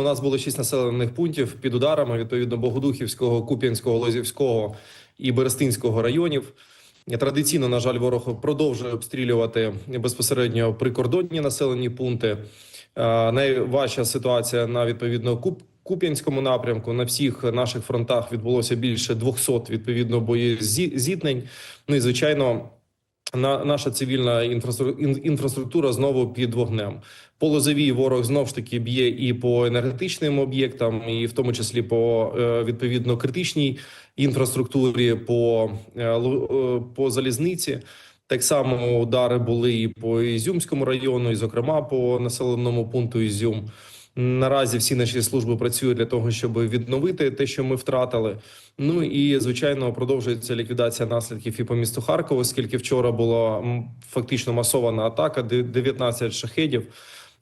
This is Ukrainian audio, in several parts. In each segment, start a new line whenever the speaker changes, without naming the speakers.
У нас було шість населених пунктів під ударами відповідно Богодухівського, Куп'янського, Лозівського і Берестинського районів. Традиційно, на жаль, ворог продовжує обстрілювати безпосередньо прикордонні населені пункти. Е, Найважча ситуація на відповідно Куп. Куп'янському напрямку на всіх наших фронтах відбулося більше 200 відповідно боєзіткнень. Ну і звичайно, на наша цивільна інфраструк- інфраструктура знову під вогнем. По лозовій ворог знов ж таки б'є і по енергетичним об'єктам, і в тому числі по е, відповідно критичній інфраструктурі, по, е, е, по залізниці. Так само удари були і по Ізюмському району, і зокрема по населеному пункту Ізюм. Наразі всі наші служби працюють для того, щоб відновити те, що ми втратили. Ну і звичайно продовжується ліквідація наслідків і по місту Харкову, оскільки вчора була фактично масована атака, де- 19 шахедів.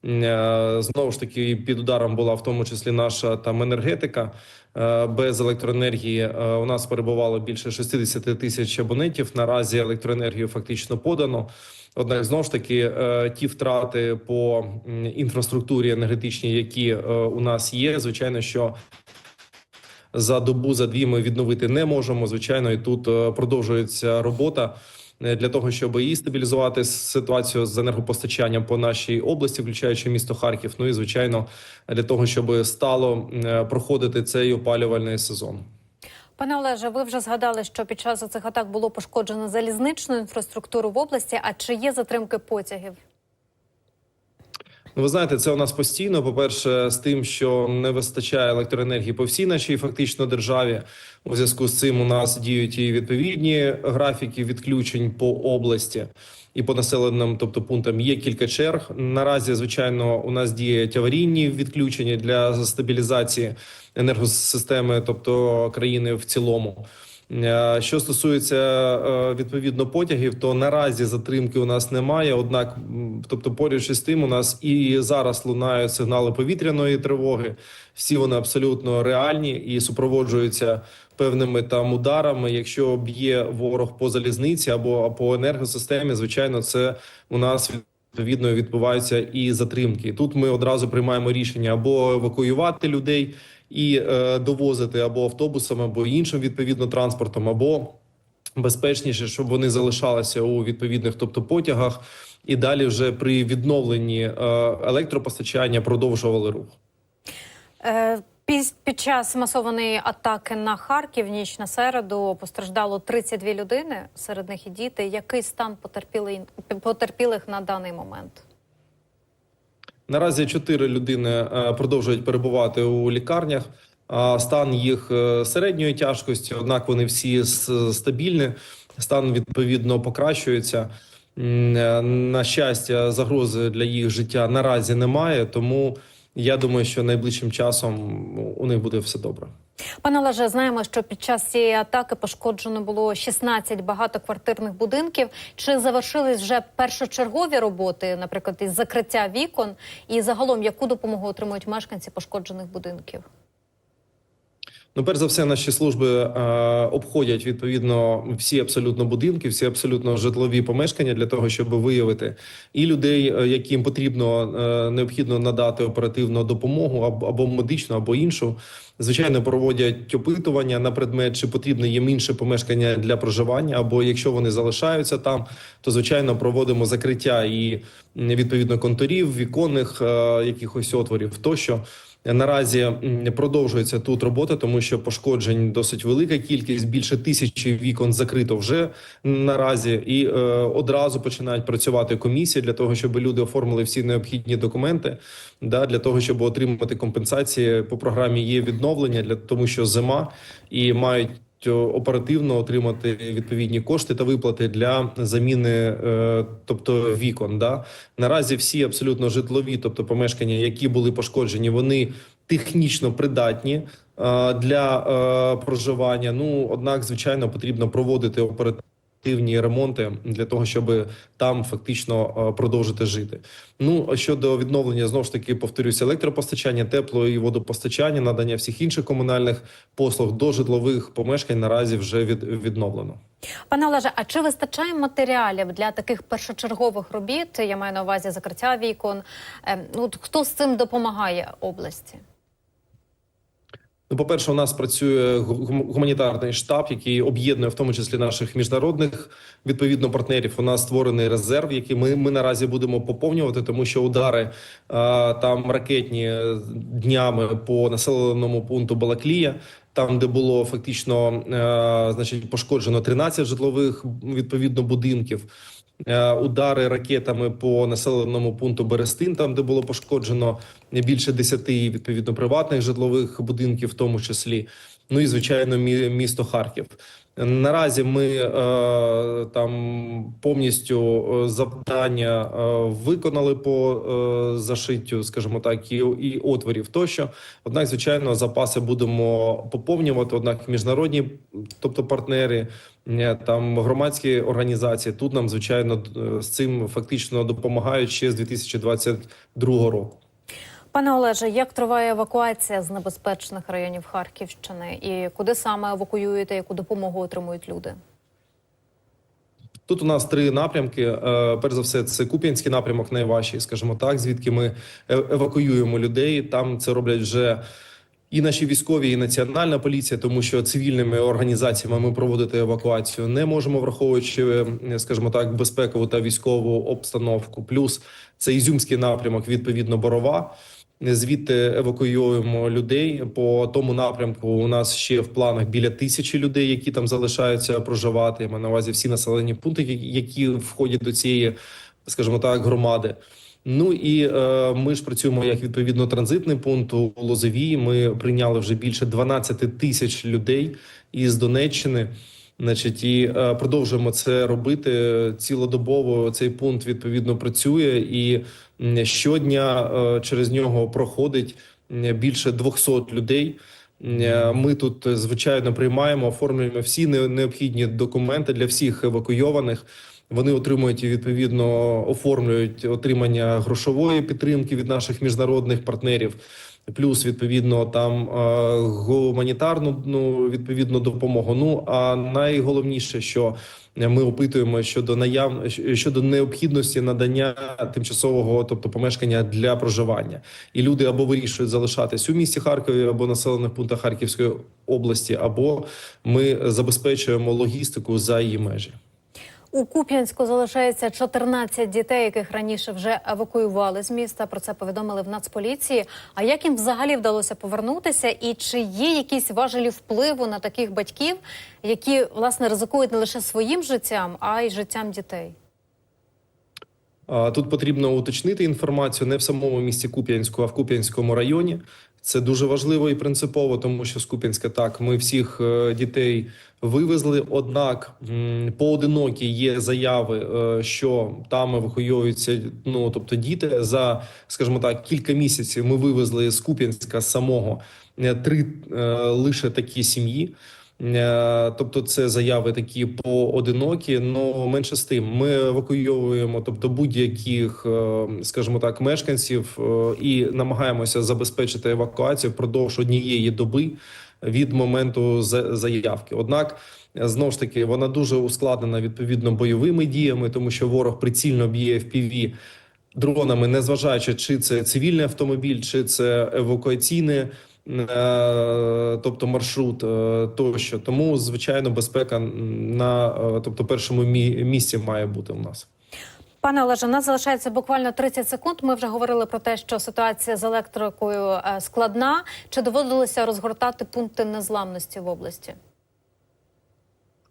Е, Знову ж таки, під ударом була в тому числі наша там енергетика. Е, Без електроенергії е, у нас перебувало більше 60 тисяч абонентів. Наразі електроенергію фактично подано. Однак знову ж таки е, ті втрати по інфраструктурі енергетичній, які е, у нас є, звичайно, що за добу, за дві ми відновити не можемо. Звичайно, і тут е, продовжується робота для того, щоб і стабілізувати ситуацію з енергопостачанням по нашій області, включаючи місто Харків. Ну і звичайно, для того, щоб стало проходити цей опалювальний сезон.
Пане Олеже, ви вже згадали, що під час цих атак було пошкоджено залізничну інфраструктуру в області. А чи є затримки потягів?
Ну, ви знаєте, це у нас постійно. По перше, з тим, що не вистачає електроенергії по всій нашій фактично державі. У зв'язку з цим у нас діють і відповідні графіки відключень по області і по населеним, тобто пунктам є кілька черг. Наразі, звичайно, у нас діють аварійні відключення для стабілізації енергосистеми, тобто країни в цілому. Е, Що стосується е, відповідно потягів, то наразі затримки у нас немає. Однак, тобто, поряд з тим, у нас і зараз лунають сигнали повітряної тривоги. Всі вони абсолютно реальні і супроводжуються певними там ударами. Якщо б'є ворог по залізниці або по енергосистемі, звичайно, це у нас відповідно відбуваються і затримки. Тут ми одразу приймаємо рішення або евакуювати людей і е, довозити або автобусами, або іншим відповідно транспортом, або безпечніше, щоб вони залишалися у відповідних, тобто потягах, і далі вже при відновленні е, електропостачання продовжували рух.
Е, під, час масованої атаки на Харків, ніч на середу, постраждало 32 людини, серед них і діти. Який стан потерпілих на даний момент?
Наразі чотири людини е, продовжують перебувати у лікарнях. Стан їх е, середньої тяжкості, однак вони всі стабільні. Стан відповідно покращується. Е, На щастя, загрози для їх життя наразі немає. Тому я думаю, що найближчим часом у них буде все добре.
Пане Олеже, знаємо, що під час цієї атаки пошкоджено було 16 багатоквартирних будинків. Чи завершились вже першочергові роботи, наприклад, із закриття вікон, і загалом яку допомогу отримують мешканці пошкоджених будинків?
Ну, перш за все, наші служби е, обходять відповідно всі абсолютно будинки, всі абсолютно житлові помешкання для того, щоб виявити і людей, е, яким потрібно е, необхідно надати оперативну допомогу або, медичну, або іншу. Звичайно, проводять опитування на предмет, чи потрібно їм інше помешкання для проживання, або якщо вони залишаються там, то звичайно проводимо закриття і відповідно конторів, віконних е, якихось отворів тощо. Наразі продовжується тут робота, тому що пошкоджень досить велика кількість. Більше тисячі вікон закрито вже наразі, і е, одразу починають працювати комісії для того, щоб люди оформили всі необхідні документи, да для того, щоб отримати компенсації по програмі. Є відновлення для тому, що зима і мають. Е, Оперативно отримати відповідні кошти та виплати для заміни, е, тобто вікон. Да наразі всі абсолютно житлові, тобто помешкання, які були пошкоджені, вони технічно придатні е, для проживання. Ну однак, звичайно, потрібно проводити оперативні ремонти для того, щоб там фактично е, продовжити жити. Ну щодо відновлення, знову ж таки повторюся, електропостачання, тепло і водопостачання, надання всіх інших комунальних послуг до житлових помешкань наразі вже від, відновлено.
Пане Олеже, а чи вистачає матеріалів для таких першочергових робіт? Я маю на увазі закриття вікон. Ем, ну хто з цим допомагає області?
Ну, по-перше, у нас працює гум- гуманітарний штаб, який об'єднує в тому числі наших міжнародних відповідно партнерів. У нас створений резерв, який ми, ми наразі будемо поповнювати, тому що удари а, там ракетні е, днями по населеному пункту Балаклія. Там, де було фактично е, значить, пошкоджено 13 житлових відповідно будинків, Е, удари ракетами по населеному пункту Берестин, там де було пошкоджено більше 10 відповідно приватних житлових будинків, в тому числі. Ну і звичайно, мі- місто Харків. Наразі ми е, там повністю е, завдання е, виконали по зашиттю, скажімо так, і, і отворів тощо. Однак, звичайно, запаси будемо поповнювати. Однак, міжнародні, тобто партнери, там громадські організації тут нам звичайно з цим фактично допомагають ще з 2022 року.
Пане Олеже, як триває евакуація з небезпечних районів Харківщини і куди саме евакуюєте, яку допомогу отримують люди?
Тут у нас три напрямки. Е, Перш за все, це Куп'янський напрямок, найважчий, скажімо так, звідки ми е- евакуюємо людей. Там це роблять вже і наші військові, і національна поліція, тому що цивільними організаціями ми проводити евакуацію не можемо, враховуючи, е, скажімо так, безпекову та військову обстановку. Плюс це ізюмський напрямок, відповідно, борова. Звідти евакуюємо людей по тому напрямку. У нас ще в планах біля тисячі людей, які там залишаються проживати. Я маю на увазі всі населені пункти, які- входять до цієї, скажімо так, громади. Ну і е, ми ж працюємо як відповідно транзитний пункт у Лозовій. Ми прийняли вже більше 12 тисяч людей із Донеччини. Значить, і е, продовжуємо це робити цілодобово. Цей пункт відповідно працює, і щодня е, через нього проходить більше 200 людей. Е, Ми тут звичайно приймаємо, оформлюємо всі необхідні документи для всіх евакуйованих. Вони отримують і відповідно оформлюють отримання грошової підтримки від наших міжнародних партнерів. Плюс відповідно там гуманітарну ну відповідно допомогу. Ну а найголовніше, що ми опитуємо щодо наяв щодо необхідності надання тимчасового, тобто помешкання для проживання, і люди або вирішують залишатись у місті Харкові або населених пунктах Харківської області, або ми забезпечуємо логістику за її межі.
У Куп'янську залишається 14 дітей, яких раніше вже евакуювали з міста. Про це повідомили в Нацполіції. А як їм взагалі вдалося повернутися? І чи є якісь важелі впливу на таких батьків, які власне ризикують не лише своїм життям, а й життям дітей?
Тут потрібно уточнити інформацію не в самому місті Куп'янську, а в Куп'янському районі. Це дуже важливо і принципово, тому що Скупінське так ми всіх е, дітей вивезли. Однак поодинокі є заяви, е, що там евакуюються. Ну тобто, діти за, скажімо так, кілька місяців ми вивезли з Куп'янська самого е, три лише такі сім'ї. Е, Тобто, це заяви такі поодинокі. Ну менше з тим, ми евакуйовуємо, тобто будь-яких, е, скажімо так, мешканців е, і намагаємося забезпечити евакуацію впродовж однієї доби від моменту за- заявки. Однак. Знову ж таки, вона дуже ускладнена відповідно бойовими діями, тому що ворог прицільно б'є FPV дронами, незважаючи, чи це цивільний автомобіль, чи це евакуаційний, е, тобто маршрут е, тощо. Тому звичайно, безпека на е, тобто першому місці має бути у нас.
Пане Олеже, у нас залишається буквально 30 секунд. Ми вже говорили про те, що ситуація з електрикою е, складна. Чи доводилося розгортати пункти незламності в області?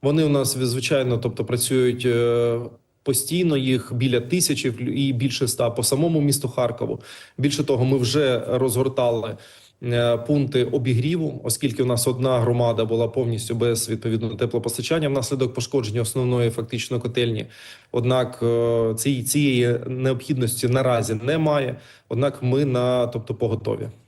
Вони у нас звичайно, тобто працюють е, постійно. Їх біля тисячі і більше ста по самому місту Харкову. Більше того, ми вже розгортали е, пункти обігріву, оскільки у нас одна громада була повністю без відповідного теплопостачання внаслідок пошкодження основної фактично котельні. Однак е, цієї необхідності наразі немає. Однак ми на тобто поготові.